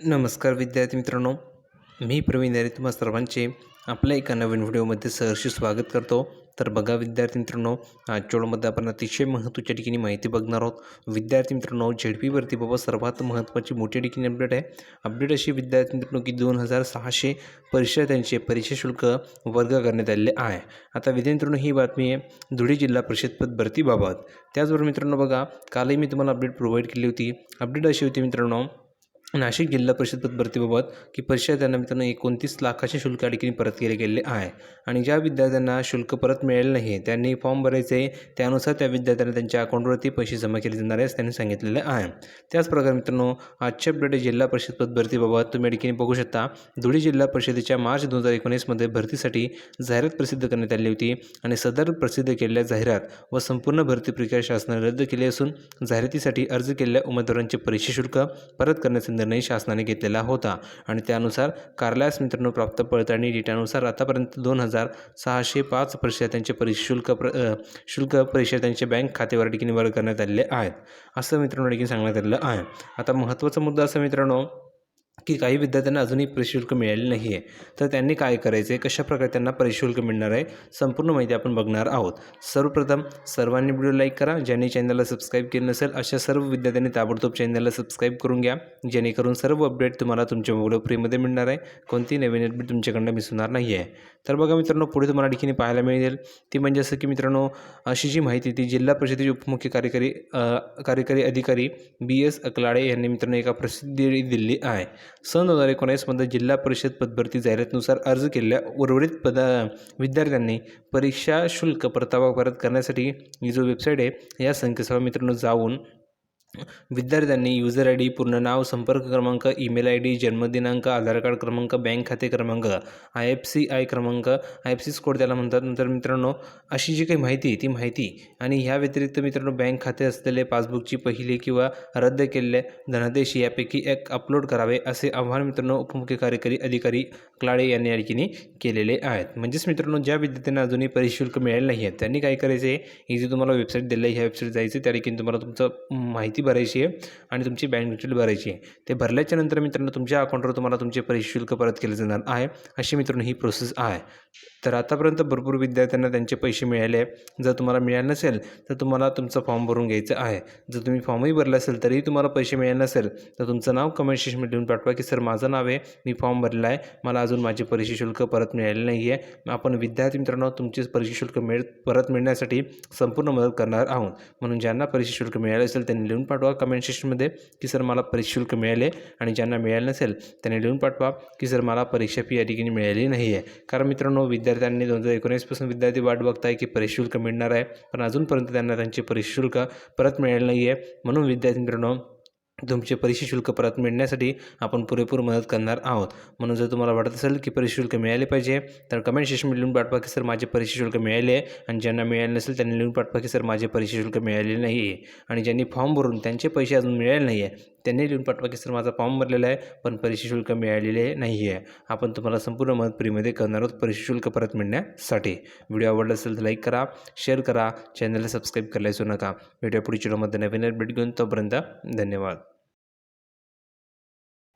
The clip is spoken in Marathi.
नमस्कार विद्यार्थी मित्रांनो. मी प्रवीण अरे तुम्हा सर्वांचे आपल्या एका नवीन व्हिडिओमध्ये सहर्ष स्वागत करतो. तर बघा विद्यार्थी मित्रांनो आजच्या आपण अतिशय महत्त्वाच्या ठिकाणी माहिती बघणार आहोत. विद्यार्थी मित्रांनो झेडपीवरती बाबा सर्वात महत्त्वाची मोठ्या ठिकाणी अपडेट आहे. अपडेट अशी विद्यार्थी मित्रांनो की दोन हजार सहाशे परीक्षा त्यांचे परीक्षा शुल्क वर्ग करण्यात आलेले आहे. आता विद्यार्थी मित्रांनो ही बातमी आहे धुळे जिल्हा परिषद पद भरतीबाबत त्याचबरोबर मित्रांनो बघा कालही मी तुम्हाला अपडेट प्रोव्हाइड केली होती. अपडेट अशी होती मित्रांनो नाशिक जिल्हा परिषद भरतीबाबत की परीक्षा त्यांना मित्रांनो एकोणतीस लाखाचे शुल्क या परत केले गेले आहे. आणि ज्या विद्यार्थ्यांना शुल्क परत मिळाले नाही त्यांनी फॉर्म भरायचे त्यानुसार त्या विद्यार्थ्यांना त्यांच्या अकाउंटवरती पैसे जमा केले जाणार आहे त्यांनी सांगितलेलं आहे. त्याचप्रकारे मित्रांनो आजच्या अपडेट जिल्हा परिषद भरतीबाबत तुम्ही या बघू शकता. धुळे जिल्हा परिषदेच्या मार्च दोन हजार एकोणीसमध्ये भरतीसाठी जाहिरात प्रसिद्ध करण्यात आली होती आणि सदर प्रसिद्ध केलेल्या जाहिरात व संपूर्ण भरती प्रक्रिया शासनाने रद्द केली असून जाहिरातीसाठी अर्ज केलेल्या उमेदवारांचे परीक्षा शुल्क परत करण्याचे निर्णय शासनाने घेतलेला होता. आणि त्यानुसार कार्यालयास मित्रांनो प्राप्त पडताळणी डेटानुसार आतापर्यंत दोन हजार सहाशे पाच परीक्षार्थ्यांचे परीक्षा शुल्क प्र शुल्क शुल्क परीक्षार्थ्यांचे बँक खात्यावर ठिकाणी वर्ग करण्यात आलेले आहेत. असं मित्रांनो ठिकाणी सांगण्यात आलेलं आहे. आता महत्त्वाचा मुद्दा असं मित्रांनो की काही विद्यार्थ्यांना अजूनही परिशुल्क मिळाले नाही आहे तर त्यांनी काय करायचं आहे कशाप्रकारे त्यांना परिशुल्क मिळणार आहे? संपूर्ण माहिती आपण बघणार आहोत. सर्वप्रथम सर्वांनी व्हिडिओ लाईक करा ज्यांनी चॅनलला सबस्क्राईब केलं नसेल अशा सर्व विद्यार्थ्यांनी ताबडतोब चॅनलला सबस्क्राईब करून घ्या. जेणेकरून सर्व अपडेट तुम्हाला तुमच्या मोबाईल फ्रीमध्ये मिळणार आहे. कोणती नवीन अपडेट तुमच्याकडनं मिस होणार नाही आहे तर बघा मित्रांनो पुढे तुम्हाला ठिकाणी पाहायला मिळेल ती म्हणजे असं की मित्रांनो अशी जी माहिती ती जिल्हा परिषदेचे उपमुख्य कार्यकारी कार्यकारी अधिकारी बी एस अकलाडे यांनी मित्रांनो एका प्रसिद्धी दिली आहे. सन दोन हजार एकोणीसमध्ये जिल्हा परिषद पदभरती जाहिरातीनुसार अर्ज केलेल्या उर्वरित पदा विद्यार्थ्यांनी परीक्षा शुल्क परतावा परत करण्यासाठी ही जो वेबसाईट आहे या संकेतस्थळावर मित्रांनो जाऊन विद्यार्थ्यांनी युजर आय डी पूर्ण नाव संपर्क क्रमांक ईमेल आय डी जन्मदिनांक आधार कार्ड क्रमांक बँक खाते क्रमांक आय एफ सी आय क्रमांक आय एफ सी कोड त्याला म्हणतात. नंतर मित्रांनो अशी जी काही माहिती ती माहिती आणि ह्या व्यतिरिक्त मित्रांनो बँक खाते असलेले पासबुकची पहिली किंवा रद्द केलेले धनादेश यापैकी एक अपलोड करावे असे आव्हान मित्रांनो उपमुख्य कार्यकारी अधिकारी क्लाडे यांनी आणखीने केलेले आहेत. म्हणजेच मित्रांनो ज्या विद्यार्थ्यांना अजूनही परिशुल्क मिळाले नाही आहेत त्यांनी काय करायचं? आहे ही जी तुम्हाला वेबसाईट दिली आहे ह्या वेबसाईट जायचं त्या ठिकाणी तुम्हाला तुमचं माहिती भरायची आहे आणि तुमची बँक डिटेल भरायची आहे. ते भरल्याच्या नंतर मित्रांनो तुमच्या अकाउंटवर तुम्हाला तुमचे परिशुल्क परत केले जाणार आहे. अशी मित्रांनो ही प्रोसेस आहे. तर आतापर्यंत भरपूर विद्यार्थ्यांना त्यांचे पैसे मिळाले आहे जर तुम्हाला मिळाले नसेल तर तुम्हाला तुमचा फॉर्म भरून घ्यायचा आहे. जर तुम्ही फॉर्मही भरला असेल तरीही तुम्हाला पैसे मिळाले नसेल तर तुमचं नाव कमेंट सेक्शनमध्ये लिहून पाठवा की सर माझं नाव आहे. मी फॉर्म भरला आहे. मला अजून माझे परीक्षा शुल्क परत मिळाले नाही आहे. आपण विद्यार्थी मित्रांनो तुमचे परीक्षा शुल्क मिळ परत मिळण्यासाठी संपूर्ण मदत करणार आहोत. म्हणून ज्यांना परीक्षा शुल्क मिळाले असेल त्यांनी लिहून पाठवा कमेंट सेक्शनमध्ये की सर मला परीक्षा शुल्क मिळाले आणि ज्यांना मिळाले नसेल त्यांनी लिहून पाठवा की सर मला परीक्षा फी या ठिकाणी मिळाली नाही आहे कारण मित्रांनो विद्यार्थ्यांनी दोन हजार एकोणीसपासून विद्यार्थी वाट बघताय की परीक्षा शुल्क मिळणार आहे पण अजूनपर्यंत त्यांना त्यांचे परीक्षा शुल्क परत मिळाले नाही आहे म्हणून विद्यार्थी मित्रांनो तुमचे परीक्षा शुल्क परत मिळण्यासाठी आपण पुरेपूर मदत करणार आहोत. म्हणून जर तुम्हाला वाटत असेल की परीक्षा शुल्क मिळाले पाहिजे तर कमेंट सेक्शनमध्ये लिहून पाठवा की सर माझे परीक्षा शुल्क मिळाले आहे आणि ज्यांना मिळाले नसेल त्यांनी लिहून पाठवा की सर माझे परीक्षा शुल्क मिळाले नाही आहे आणि ज्यांनी फॉर्म भरून त्यांचे पैसे अजून मिळाले नाही आहे त्यांनी लिहून पाठवा की सर माझा फॉर्म भरलेला आहे पण परीक्षा शुल्क मिळालेले नाही आहे. आपण तुम्हाला संपूर्ण मदत फ्रीमध्ये करणार आहोत परीक्षा शुल्क परत मिळण्यासाठी. व्हिडिओ आवडला असेल तर लाईक करा शेअर करा चॅनलला सबस्क्राईब करायला विसरू नका. व्हिडिओ पुढच्या व्हिडिओमध्ये नवीन अपडेट घेऊन तोपर्यंत धन्यवाद.